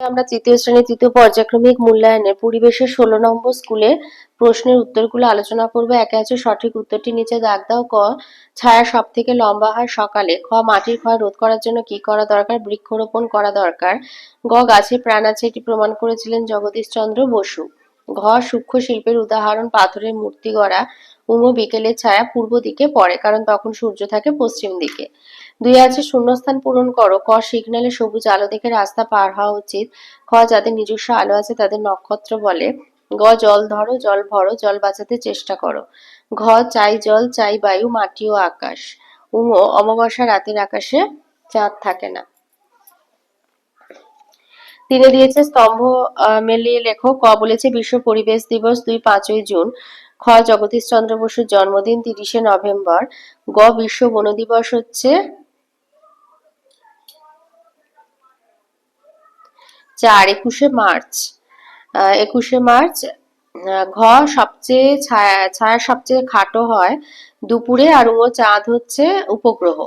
আমরা তৃতীয় শ্রেণি তৃতীয় পর্যায়ক্রমিক মূল্যায়নের পরিবেশের ষোলো নম্বর স্কুলে প্রশ্নের উত্তরগুলো আলোচনা করব। একে আছে সঠিক উত্তরটি, নিচে দাগ দাও। ক, ছায়া সব থেকে লম্বা হয় সকালে। খ, মাটির ক্ষয় রোধ করার জন্য কি করা দরকার? বৃক্ষরোপণ করা দরকার। গ, গাছে প্রাণ আছে এটি প্রমাণ করেছিলেন জগদীশ চন্দ্র বসু। ঘ, সূক্ষ্ম শিল্পের উদাহরণ, পাথরের মূর্তি গড়া। উমো বিকেলের ছায়া পূর্ব দিকে পড়ে, কারণ তখন সূর্য থাকে পশ্চিম দিকে। দুই আছে শূন্যস্থান পূরণ করো। ক, সিগন্যালে সবুজ আলো দেখে রাস্তা পার হওয়া উচিত। খ, যাদের নিজস্ব আলো আছে তাদের নক্ষত্র বলে। গ, জল ধরো, জল ভরো, জল বাঁচাতে চেষ্টা করো। ঘ, চাই জল, চাই বায়ু, মাটি ও আকাশ। উম, অমাবস্যা রাতের আকাশে চাঁদ থাকে না। তিনি দিয়েছে স্তম্ভ মিলিয়ে লেখো। ক বলেছে, বিশ্ব পরিবেশ দিবস দুই পাঁচই জুন। খ জগদীশ চন্দ্র বসুর জন্মদিন তিরিশে নভেম্বর। গ, বিশ্ব বন দিবস হচ্ছে। চার, একুশে মার্চ। একুশে মার্চ ঘ, সবচেয়ে ছায়া ছায়া সবচেয়ে খাটো হয়। দুপুরে আর ও চাঁদ হচ্ছে উপগ্রহ।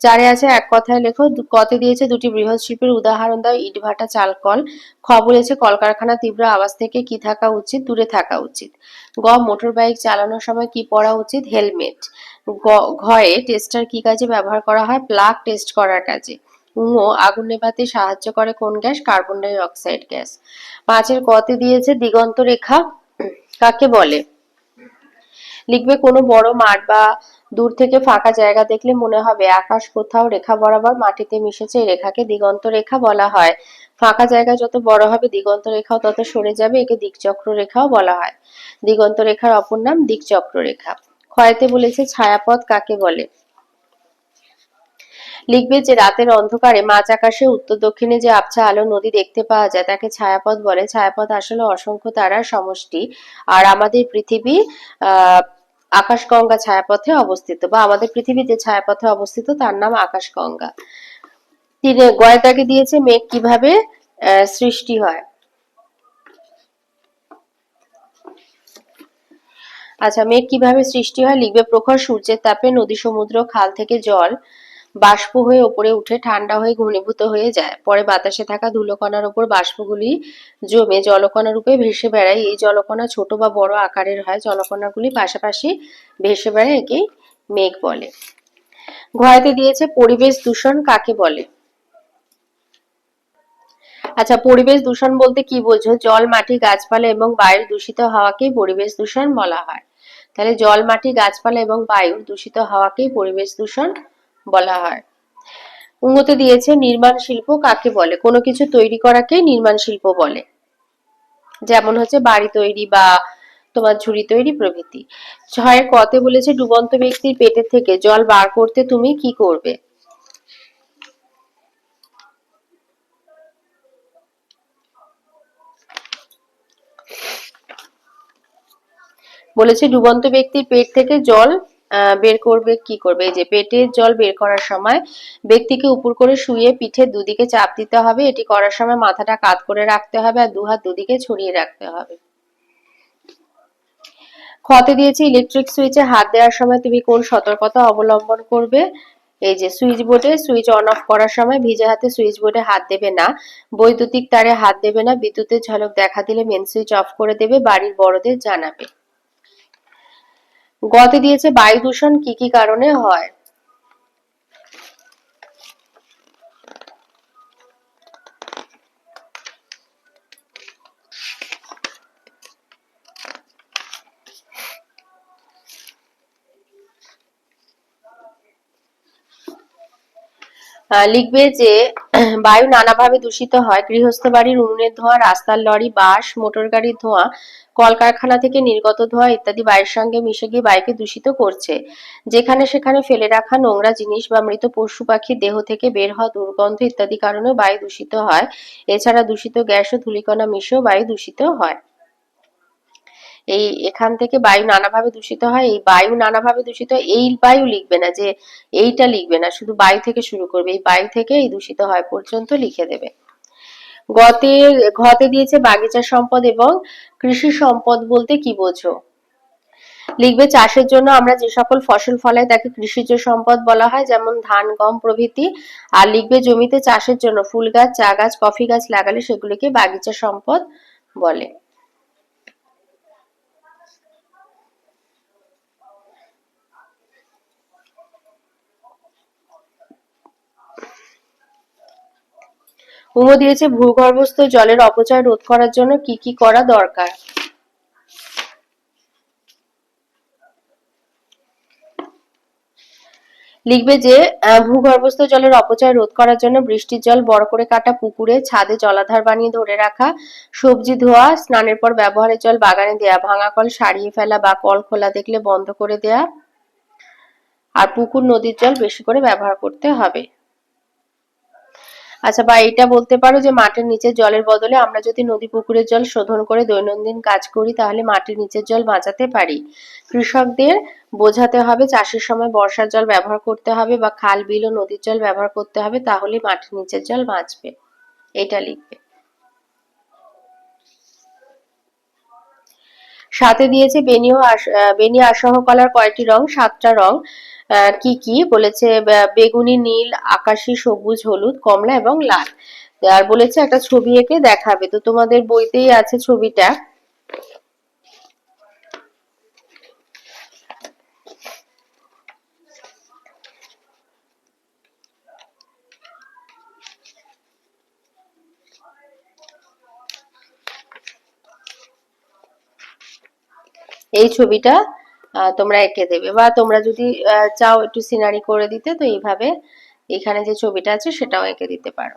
চারে আছে, এক কথায় লেখো কতে দিয়েছে দুটি বৃহৎ শিল্পের উদাহরণ দাও ইটভাটা চালকল খ বলেছে কলকারখানা তীব্র আওয়াজ থেকে কি থাকা উচিত, দূরে থাকা উচিত। গ, মোটর বাইক চালানোর সময় কি পরা উচিত, হেলমেট। ঘয়ে টেস্টার কি কাজে ব্যবহার করা হয়, প্লাগ টেস্ট করার কাজে। উমো আগুন নেভাতে সাহায্য করে কোন gas, carbon dioxide gas. পাঁচের কতে দিয়েছে দিগন্ত রেখা, কাকে বলে? লিখবে কোনো বড় মাঠ বা দূর থেকে ফাঁকা জায়গা দেখলে মনে হবে আকাশ কোথাও রেখা বরাবর মাটিতে মিশেছে রেখাকে দিগন্ত রেখা বলা হয়। ফাঁকা জায়গা যত বড় হবে, দিগন্ত রেখাও তত সরে যাবে, একে দিকচক্র রেখাও বলা হয়। দিগন্ত রেখার অপর নাম দিকচক্র রেখা। ক্ষয়তে বলেছে ছায়াপথ কাকে বলে? লিখবে যে রাতের অন্ধকারে মাঝ আকাশে, উত্তর দক্ষিণে যে আবছা আলো নদী দেখতে পাওয়া যায়, তাকে ছায়াপথ বলে। ছায়াপথ আসলে অসংখ্য তারার সমষ্টি। আর আমাদের পৃথিবী, আহ আকাশগঙ্গা ছায়াপথে অবস্থিত বা আমাদের পৃথিবীতে ছায়াপথে অবস্থিত তার নাম আকাশগঙ্গা। তিনি গয়তাকে দিয়েছে মেঘ কীভাবে আহ, সৃষ্টি হয়। আচ্ছা মেঘ কীভাবে সৃষ্টি হয়? লিখবে প্রখর সূর্যের তাপে নদী সমুদ্র খাল থেকে জল। বাষ্প হয়ে ওপরে উঠে ঠান্ডা হয়ে ঘনীভূত হয়ে যায়। পরে বাতাসে থাকা ধুলোকণার উপর বাষ্পগুলি জমে জলকণা রূপে ভেসে বেড়ায়। এই জলকণা ছোট বা বড় আকারের হয়। জলকণাগুলি পাশাপাশি ভেসে বেড়ায় একেই মেঘ বলে। ঘয়াতে দিয়েছে, পরিবেশ দূষণ কাকে বলে? আচ্ছা পরিবেশ দূষণ বলতে কি বোঝো? জল, মাটি, গাছপালা এবং বায়ুর দূষিত হাওয়াকেই পরিবেশ দূষণ বলা হয়। তাহলে জল, মাটি, গাছপালা এবং বায়ুর দূষিত হাওয়াকেই পরিবেশ দূষণ বলা হয়। উন্নতি দিয়েছে নির্মাণ শিল্প কাকে বলে? কোনো কিছু তৈরি করাকে নির্মাণ শিল্প বলে। যেমন হচ্ছে বাড়ি তৈরি বা তোমার ঝুড়ি তৈরি প্রভৃতি। ছয়ের কতে বলেছে ডুবন্ত ব্যক্তির পেটের থেকে জল বার করতে তুমি কি করবে? বলেছে ডুবন্ত ব্যক্তির পেট থেকে জল বের করবে, কি করবে? এই যে পেটের জল বের করার সময় ব্যক্তিকে উপর করে শুয়ে পিঠে দুদিকে চাপ দিতে হবে। এটি করার সময় মাথাটা কাত করে রাখতে হবে আর দুহাত দুদিকে ছড়িয়ে রাখতে হবে। ক্ষতে দিয়েছে ইলেকট্রিক সুইচে হাত দেওয়ার সময় তুমি কোন সতর্কতা অবলম্বন করবে? এই যে সুইচ বোর্ডে সুইচ অন অফ করার সময় ভিজে হাতে সুইচ বোর্ডে হাত দেবে না। বৈদ্যুতিক তারে হাত দেবে না। বিদ্যুতের ঝলক দেখা দিলে মেন সুইচ অফ করে দেবে। বাড়ির বড়দের জানাবে। গতে দিয়েছে বায়ু দূষণ কি কি কারণে হয়? লিখবে যে বায়ু নানাভাবে দূষিত হয়। গৃহস্থ বাড়ির উনুনের ধোঁয়া, রাস্তার লরি, বাস, মোটর গাড়ির ধোঁয়া, কলকারখানা থেকে নির্গত ধোঁয়া ইত্যাদি বায়ুর সঙ্গে মিশে গিয়ে বায়ুকে দূষিত করছে। যেখানে সেখানে ফেলে রাখা নোংরা জিনিস বা মৃত পশু পাখির দেহ থেকে বের হওয়া দুর্গন্ধ ইত্যাদি কারণে বায়ু দূষিত হয়। এছাড়া দূষিত গ্যাস ও ধূলিকণা মিশেও বায়ু দূষিত হয়। এই এখান থেকে বায়ু নানাভাবে দূষিত হয়, এই বায়ু নানাভাবে দূষিত এই বায়ু লিখবে না যে এইটা লিখবে না, শুধু বায়ু থেকে শুরু করবে, এই বায়ু থেকে এই দূষিত হয় পর্যন্ত লিখে দেবে। গতে ঘতে দিয়েছে বাগিচা সম্পদ এবং কৃষি সম্পদ বলতে কি বোঝো? লিখবে চাষের জন্য আমরা যে সকল ফসল ফলাই তাকে কৃষিজ সম্পদ বলা হয়, যেমন ধান, গম প্রভৃতি। আর লিখবে জমিতে চাষের জন্য ফুল গাছ, চা গাছ, কফি গাছ লাগালে সেগুলিকে বাগিচা সম্পদ বলে। উমো দিয়েছে ভূগর্ভস্থ জলের অপচয় রোধ করার জন্য কি কি করা দরকার? লিখবে যে ভূগর্ভস্থ জলের অপচয় রোধ করার জন্য বৃষ্টির জল বড় করে কাটা পুকুরে, ছাদে জলাধার বানিয়ে ধরে রাখা, সবজি ধোয়া, স্নানের পর ব্যবহারের জল বাগানে দেয়া, ভাঙা কল সারিয়ে ফেলা বা কল খোলা দেখলে বন্ধ করে দেয়া, আর পুকুর নদীর জল বেশি করে ব্যবহার করতে হবে। আচ্ছা বা এটা বলতে পারো যে মাটির নিচের জলের বদলে আমরা যদি নদী পুকুরের জল শোধন করে দৈনন্দিন কাজ করি, তাহলে মাটির নিচের জল বাঁচাতে পারি। কৃষকদের বোঝাতে হবে, চাষের সময় বর্ষার জল ব্যবহার করতে হবে বা খাল, বিল ও নদীর জল ব্যবহার করতে হবে তাহলে মাটির নিচের জল বাঁচবে। এটা লিখবে। সাথে দিয়েছে বেনি ও বেনি আসহ কলার কয়টি রং, সাতটা রং কি কি? বলেছে বেগুনি, নীল, আকাশি, সবুজ, হলুদ, কমলা এবং লাল। আর বলেছে, একটা ছবি এঁকে দেখাবে। তো তোমাদের বইতেই আছে ছবিটা। এই ছবিটা তোমরা এঁকে দেবে। বা তোমরা যদি চাও একটু সিনারি করে দিতে, তো এইভাবে এখানে যে ছবিটা আছে, সেটাও এঁকে দিতে পারো।